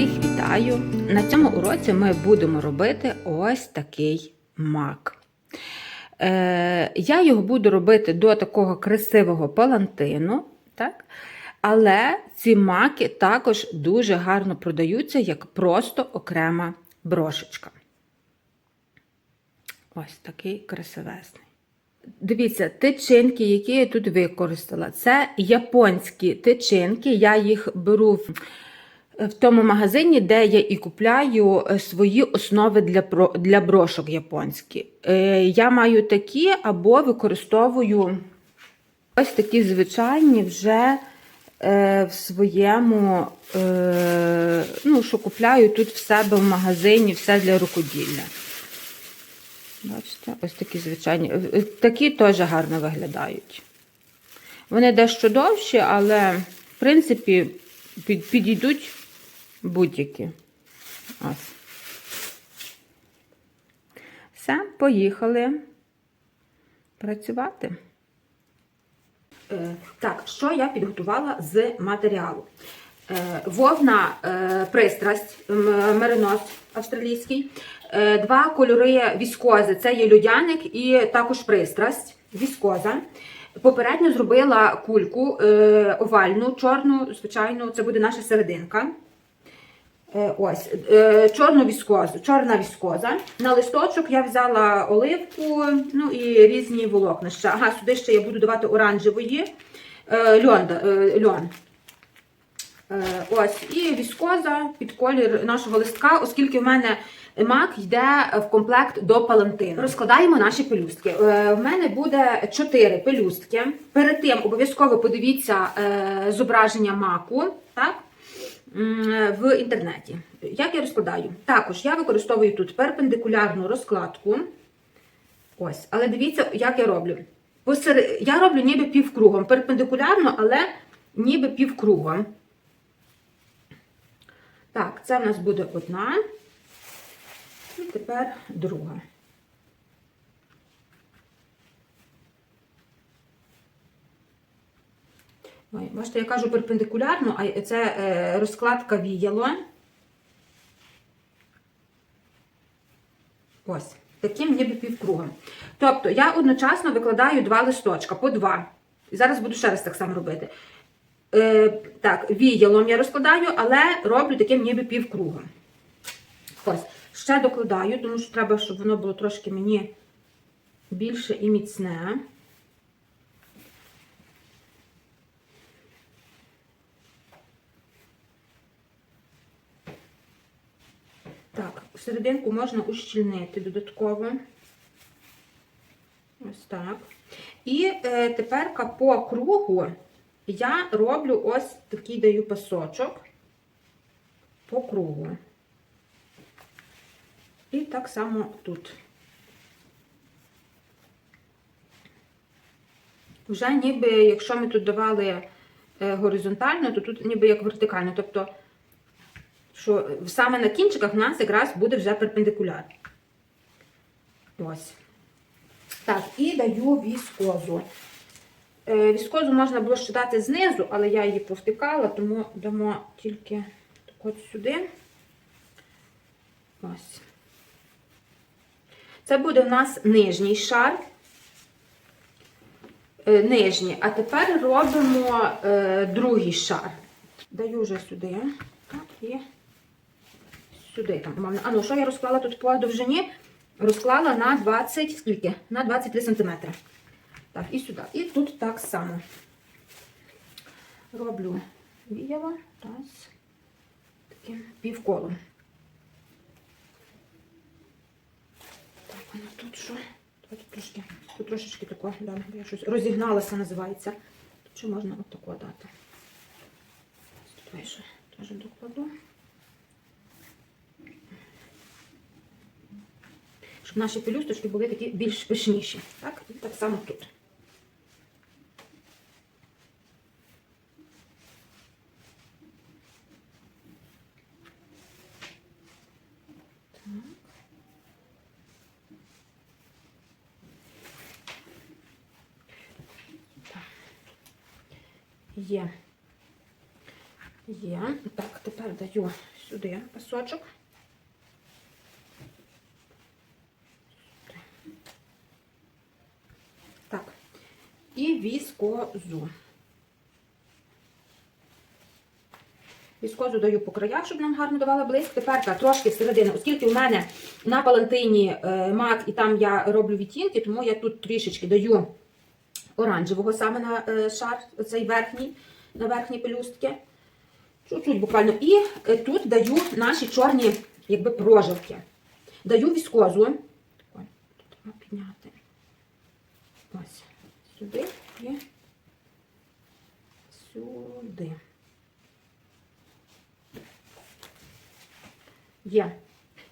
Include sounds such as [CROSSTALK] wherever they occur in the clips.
Всіх вітаю! На цьому уроці ми будемо робити ось такий мак. Е, я його буду робити до такого красивого палантину. Так? Але ці маки також дуже гарно продаються як просто окрема брошечка. Ось такий красивезний. Дивіться, тичинки, які я тут використала, це японські тичинки. Я їх беру в, в тому магазині, де я і купляю е, свої основи для, для брошок японські. Е, я маю такі або використовую ось такі звичайні вже е, в своєму, ну, що купляю тут в себе в магазині, все для рукоділля. Бачите, ось такі звичайні. Такі теж гарно виглядають. Вони дещо довші, але, в принципі, під, підійдуть будь-які. Все, поїхали працювати. Е, Так, що я підготувала з матеріалу? Е, Вовна е, пристрасть, меринос австралійський, два кольори віскози це є льодяник і також пристрасть, віскоза. Попередньо зробила кульку овальну, чорну, звичайно, це буде наша серединка. Е, Ось, е, чорну віскозу, чорна віскоза. На листочок я взяла оливку, ну і різні волокна. Ще. Ага, сюди ще я буду давати оранжевої е, льон. льон. Ось, і віскоза під колір нашого листка, оскільки в мене мак йде в комплект до палантину. Розкладаємо наші пелюстки. В мене буде 4 пелюстки. Перед тим обов'язково подивіться зображення маку. Так? В інтернеті. Як я розкладаю? Також я використовую тут перпендикулярну розкладку. Ось, але дивіться, як я роблю. Посери... Я роблю ніби півкругом. Перпендикулярно, але ніби півкругом. Так, це в нас буде одна. І тепер друга. Бачите, я кажу перпендикулярно, а це е, розкладка віяло. Ось, таким ніби півкругом. Тобто я одночасно викладаю два листочка по два. І зараз буду ще раз так само робити. Е, так, віялом я розкладаю, але роблю таким ніби півкругом. Ось, ще докладаю, тому що треба, щоб воно було трошки мені більше і міцне. Так, серединку можна ущільнити додатково. Ось так. І е, тепер по кругу я роблю ось такий даю пасочок по кругу. І так само тут. Вже ніби, якщо ми тут давали е, горизонтально, то тут ніби як вертикально. Тобто що саме на кінчиках в нас якраз буде вже перпендикуляр. Ось. Так, і даю віскозу. Е, віскозу можна було ще дати знизу, але я її повтикала, тому дамо тільки так от сюди. Ось. Це буде в нас нижній шар. Е, нижній. А тепер робимо е, другий шар. Даю вже сюди. Так, і сюди там. А ну, що я розклала тут по довжині? Розклала на 20, скільки? На 23 см. Так, і сюди. І тут так само. Роблю віяло, раз, таким півколом. Так, воно тут що? Тут трошки, тут трошечки тако, да, я щось розігналася, називається. Тут ще можна отако дати. Тут вийшло, теж докладу. Щоб наші пелюсточки були такі більш пишніші. Так, і так само тут. Є. Є. Так, тепер даю сюди пасочок. Так. І віскозу. Віскозу даю по краях, щоб нам гарно давала блиск. Тепер трошки всередину, оскільки в мене на палантині е, мак і там я роблю відтінки, тому я тут трішечки даю оранжевого саме на е, шар, цей верхній, на верхні пелюстки. Чуть-чуть буквально. І е, тут даю наші чорні якби, прожилки. Даю віскозу. Ось. Сюди і сюди. Є.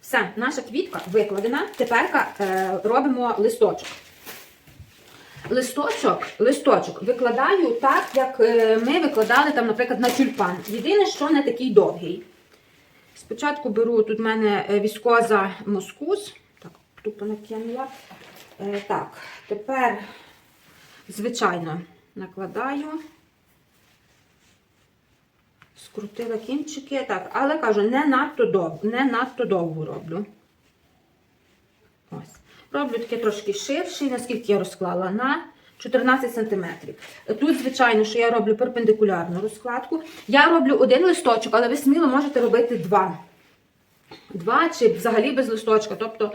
Все, наша квітка викладена. Тепер е, робимо листочок. Листочок, листочок викладаю так, як е, ми викладали, там, наприклад, на тюльпан. Єдине, що не такий довгий. Спочатку беру тут в мене е, віскоза мускус. Так, тупо накинула. Е, так, тепер, звичайно, накладаю. Скрутила кінчики. Так, але кажу, не надто довго, не надто довго роблю. Ось. Роблю таке трошки ширший, наскільки я розклала, на 14 см. Тут, звичайно, що я роблю перпендикулярну розкладку. Я роблю один листочок, але ви сміло можете робити два. Два чи взагалі без листочка. Тобто,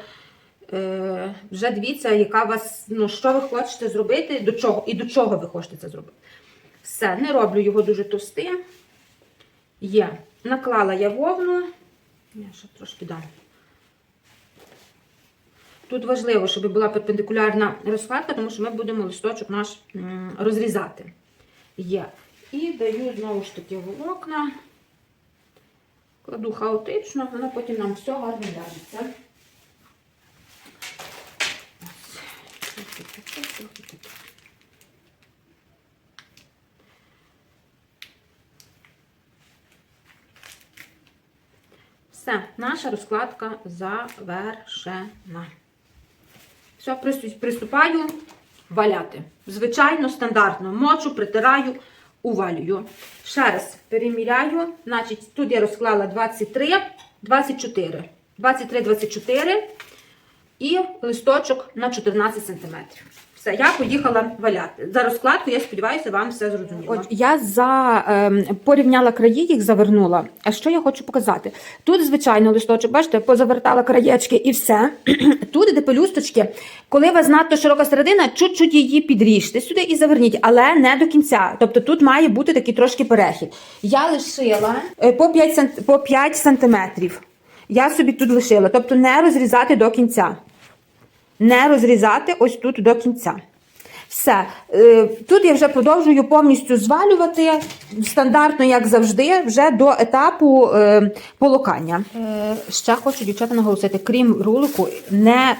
вже дивіться, яка вас, ну, що ви хочете зробити, до чого, і до чого ви хочете це зробити. Все, не роблю його дуже товстим. Є. Наклала я вовну. Я ще трошки дам. Тут важливо, щоб була перпендикулярна розкладка, тому що ми будемо листочок наш розрізати. Є. І даю знову ж таки волокна. Кладу хаотично, воно потім нам все гарно ляжеться. Ось. Трохи таке, трохи таке. Все, наша розкладка завершена. Все, приступаю валяти. Звичайно, стандартно. Мочу, притираю, увалюю. Ще раз переміряю. Значить, тут я розклала 23, 24. 23, 24 і листочок на 14 см. Все, я поїхала валяти. За розкладку, я сподіваюся, вам все зрозуміло. От я за ем, порівняла краї, їх завернула. А що я хочу показати? Тут, звичайно, листочок, бачите, позавертала краєчки і все. [CLEARS THROAT] Тут, де пелюсточки, коли у вас надто широка середина, чуть-чуть її підріжте сюди і заверніть, але не до кінця. Тобто тут має бути такий трошки перехід. Я лишила е, по 5, сант... по 5 сантиметрів. Я собі тут лишила, тобто не розрізати до кінця не розрізати ось тут до кінця. Все. Е, Тут я вже продовжую повністю звалювати стандартно, як завжди, вже до етапу е, полокання. Е, Ще хочу дівчата наголосити, крім рулику, не.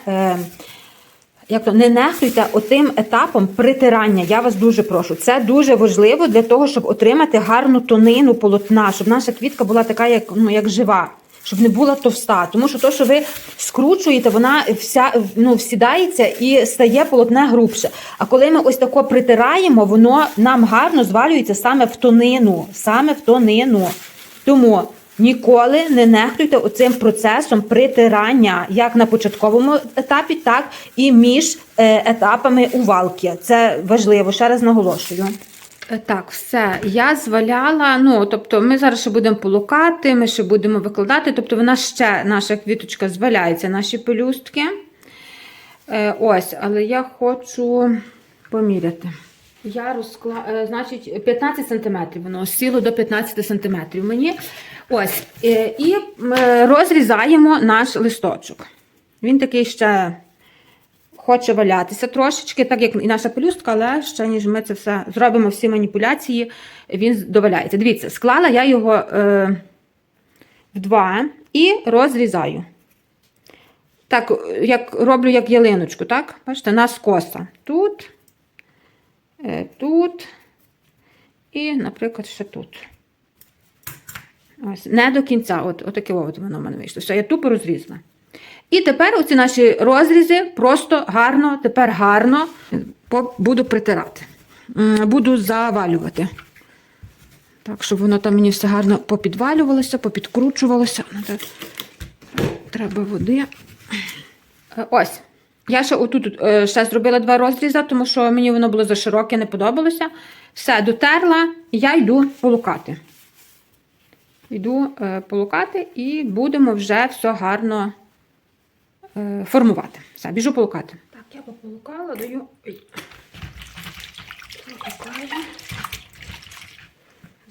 як то не нехтуйте отим етапом притирання. Я вас дуже прошу. Це дуже важливо для того, щоб отримати гарну тонину полотна, щоб наша квітка була така, як ну як жива, щоб не була товста. Тому що то, що ви скручуєте, вона вся ну всідається і стає полотне грубше. А коли ми ось тако притираємо, воно нам гарно звалюється саме в тонину, саме в тонину. Тому ніколи не нехтуйте оцим процесом притирання, як на початковому етапі, так і між е, етапами увалки. Це важливо, ще раз наголошую. Е, Так, все, я зваляла. Ну, тобто, ми зараз ще будемо полукати, ми ще будемо викладати. Тобто, вона ще, наша квіточка зваляється, наші пелюстки. Е, ось, але я хочу поміряти. Я розкла... е, значить, 15 см, воно сіло до 15 см мені. Ось. І розрізаємо наш листочок. Він такий ще хоче валятися трошечки, так як і наша пелюстка, але ще ніж ми це все зробимо всі маніпуляції, він доваляється. Дивіться, склала я його е, в два і розрізаю. Так, як роблю як ялиночку, так? Бачите, нас коса. Тут, е, тут і, наприклад, ще тут. Ось, не до кінця, от, отаке от воно в мене вийшло. Все, я тупо розрізала. І тепер оці наші розрізи просто гарно, тепер гарно буду притирати. Буду завалювати. Так, щоб воно там мені все гарно попідвалювалося, попідкручувалося. Ну. Треба води. Е, Ось. Я ще отут е, ще зробила два розрізи, тому що мені воно було за широке, не подобалося. Все, дотерла, я йду полукати. Йду е, полукати і будемо вже все гарно формувати. Все, біжу полукати. Так, я пополукала, даю. Ой.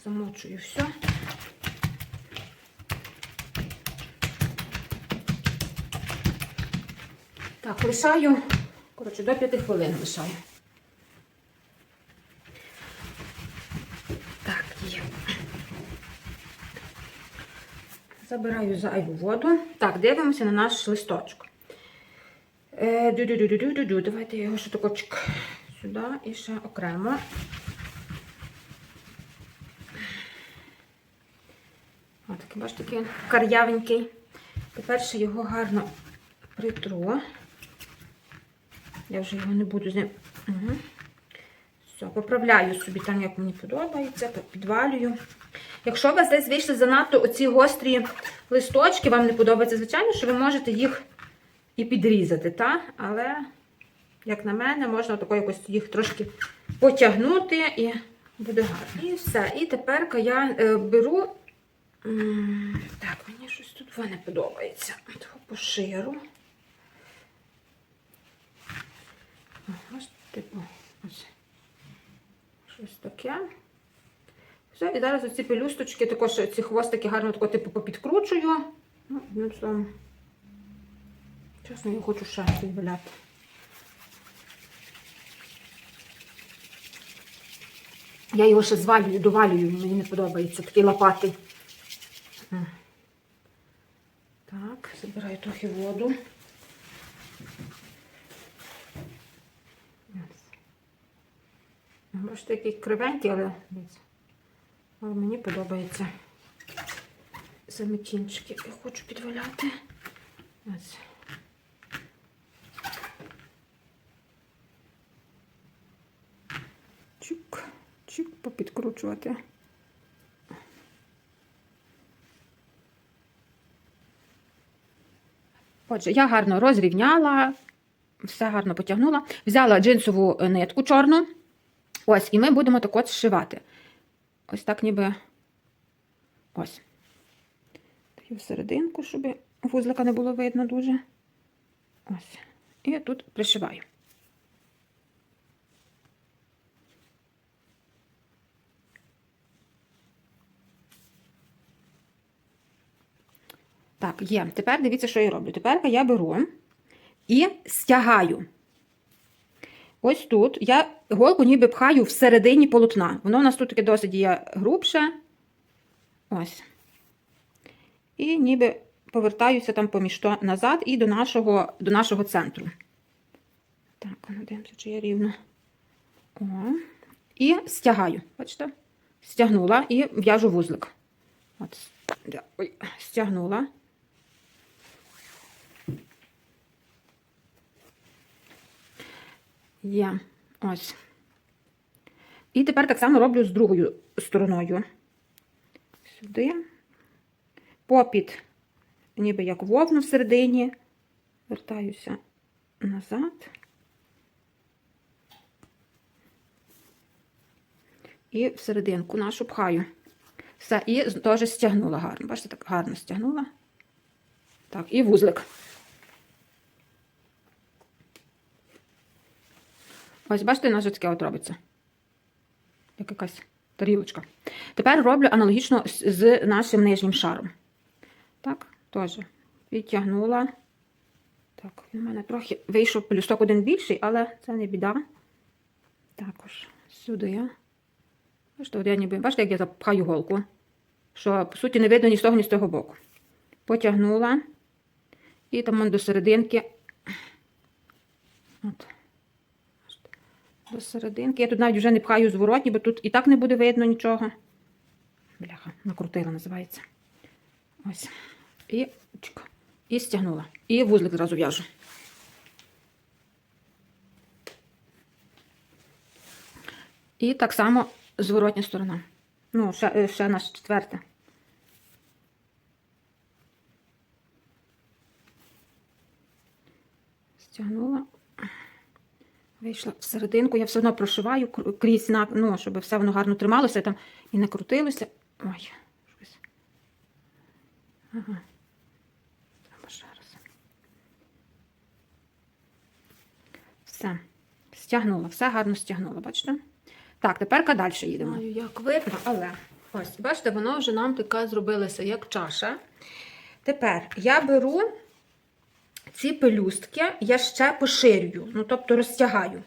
Замочую все. Так, лишаю, коротше, до 5 хвилин лишаю. Так, є. Забираю зайву воду. Так, дивимося на наш листочок. Е, ду-ду-ду-ду-ду-ду. Давайте я його ще такочек сюди і ще окремо. Ось такий, бачите, такий кар'явенький. Тепер ще його гарно притру. Я вже його не буду з ним. Угу. Все, поправляю собі там, як мені подобається, підвалюю. Якщо у вас десь вийшли занадто оці гострі листочки, вам не подобається, звичайно, що ви можете їх і підрізати, та? але, як на мене, можна тако якось їх трошки потягнути і буде гарно. І все. І тепер я е, беру. Так, мені щось тут не подобається. Того поширу. Ось, типу, ось. Щось таке. Все, і зараз оці пелюсточки, також ці хвостики гарно тако, типу, попідкручую. Ну, одним. Чесно, я хочу ще підваляти. Я його ще звалюю, довалюю, мені не подобається такий лопатий. М. Так, забираю трохи воду. Бачите, який кривенький, але, але мені подобається. Самі кінчики я хочу підваляти. Ось. Чик, чик, попідкручувати. Отже, я гарно розрівняла, все гарно потягнула. Взяла джинсову нитку чорну. Ось, і ми будемо так от зшивати. Ось так ніби ось. Даю всерединку, щоб вузлика не було видно дуже. Ось. І тут пришиваю. Так, є. Тепер дивіться, що я роблю. Тепер я беру і стягаю. Ось тут я голку ніби пхаю всередині полотна. Воно у нас тут таке досить є грубше. Ось. І ніби повертаюся там поміж то назад і до нашого, до нашого центру. Так, ну, дивимося, чи я рівно. О. І стягаю. Бачите? Стягнула і в'яжу вузлик. От. Ой, стягнула. Є. Ось. І тепер так само роблю з другою стороною. Сюди. Попід, ніби як вовну всередині. Вертаюся назад. І всерединку нашу пхаю. Все, і теж стягнула гарно. Бачите, так гарно стягнула. Так, і вузлик. Ось, бачите, у нас таке от робиться. Як якась тарілочка. Тепер роблю аналогічно з- нашим нижнім шаром. Так, теж відтягнула. Так, він у мене трохи вийшов плюсок один більший, але це не біда. Також сюди. Бачите, от я ніби, бачите, як я запхаю голку, що, по суті, не видно ні з того, ні з того боку. Потягнула. І там до серединки. От до серединки. Я тут навіть вже не пхаю зворотні, бо тут і так не буде видно нічого. Бляха, накрутила, називається. Ось. І, чик, і стягнула. І вузлик зразу в'яжу. І так само зворотня сторона. Ну, ще, е, ще наше четверте. Стягнула. Вийшла в серединку, я все одно прошиваю крізь, на- ну, щоб все воно гарно трималося там і не крутилося. Ой, щось. Ага. Треба ще раз. Все. Стягнула, все гарно стягнула, бачите? Так, тепер далі їдемо. Знаю, як видно, але ось, бачите, воно вже нам така зробилася, як чаша. Тепер я беру ці пелюстки, я ще поширюю, ну тобто розтягаю.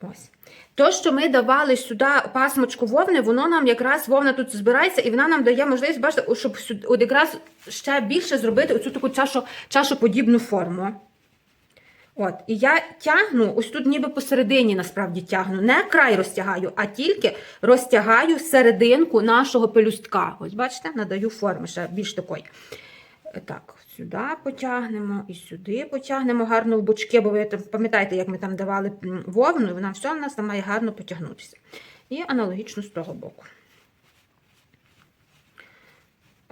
Ось. То, що ми давали сюди пасмочку вовни, воно нам якраз вовна тут збирається, і вона нам дає можливість, бачите, щоб сюди, от якраз ще більше зробити оцю таку чашу, чашоподібну форму. От, і я тягну, ось тут ніби посередині насправді тягну. Не край розтягаю, а тільки розтягаю серединку нашого пелюстка. Ось, бачите, надаю форми ще більш такої. Е, Так, сюди потягнемо і сюди потягнемо гарно в бочки, бо ви пам'ятаєте, як ми там давали вовну, і вона все в нас там має гарно потягнутися. І аналогічно з того боку.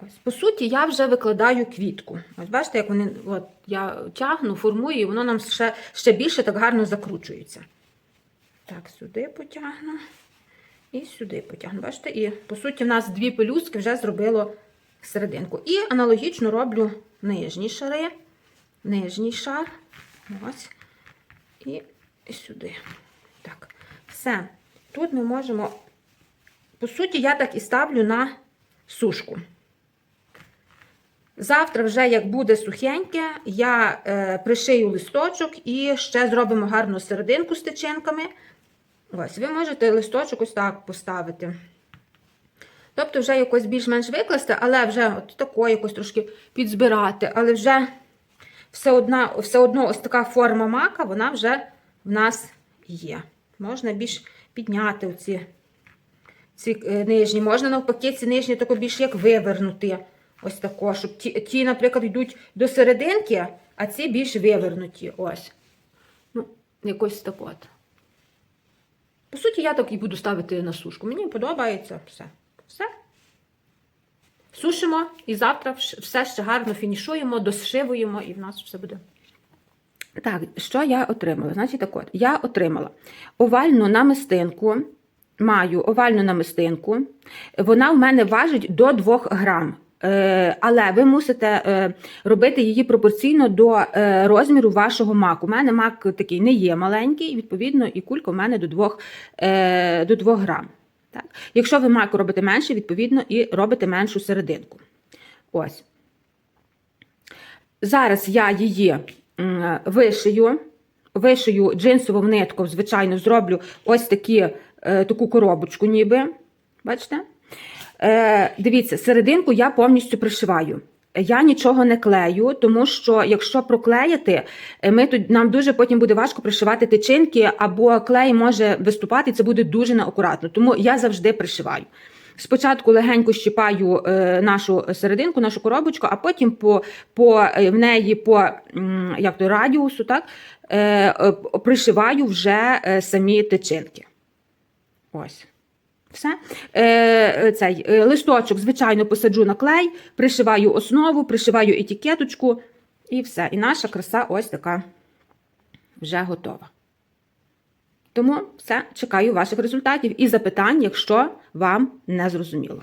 Ось, по суті, я вже викладаю квітку. Ось бачите, як вони, от, я тягну, формую, і воно нам ще, ще більше так гарно закручується. Так, сюди потягну і сюди потягну. Бачите? І по суті, в нас дві пелюстки вже зробило серединку. І аналогічно роблю нижні шари, нижній шар. Ось. І, сюди. Так, все. Тут ми можемо. По суті, я так і ставлю на сушку. Завтра, вже як буде сухеньке, я е, пришию листочок і ще зробимо гарну серединку з тичинками. Ось, ви можете листочок ось так поставити. Тобто, вже якось більш-менш викласти, але вже от тако якось трошки підзбирати. Але вже все, одна, все одно ось така форма мака, вона вже в нас є. Можна більш підняти оці ці е, нижні. Можна навпаки ці нижні тако більш як вивернути. Ось тако, щоб ті, ті, наприклад, йдуть до серединки, а ці більш вивернуті. Ось. Ну, якось так от. По суті, я так і буду ставити на сушку. Мені подобається все. Все. Сушимо і завтра все ще гарно фінішуємо, дошивуємо, і в нас все буде. Так, що я отримала? Значить, так от, я отримала овальну намистинку. Маю овальну намистинку. Вона в мене важить до 2 грам. Е, але ви мусите е, робити її пропорційно до е, розміру вашого маку. У мене мак такий не є маленький, відповідно, і кулька в мене до 2, е, до 2 грам. Так? Якщо ви маку робите менше, відповідно, і робите меншу серединку. Ось. Зараз я її вишию, вишию джинсову нитку, звичайно, зроблю ось такі, е, таку коробочку, ніби. Бачите? Е, дивіться, серединку я повністю пришиваю. Я нічого не клею, тому що якщо проклеїти, е, ми тут нам дуже потім буде важко пришивати тичинки, або клей може виступати, і це буде дуже неакуратно. Тому я завжди пришиваю. Спочатку легенько щіпаю е, нашу серединку, нашу коробочку, а потім по, по е, в неї по як то, радіусу, так, пришиваю вже самі тичинки. Ось. Все. Е, цей е, листочок, звичайно, посаджу на клей, пришиваю основу, пришиваю етикеточку і все. І наша краса ось така вже готова. Тому все, чекаю ваших результатів і запитань, якщо вам не зрозуміло.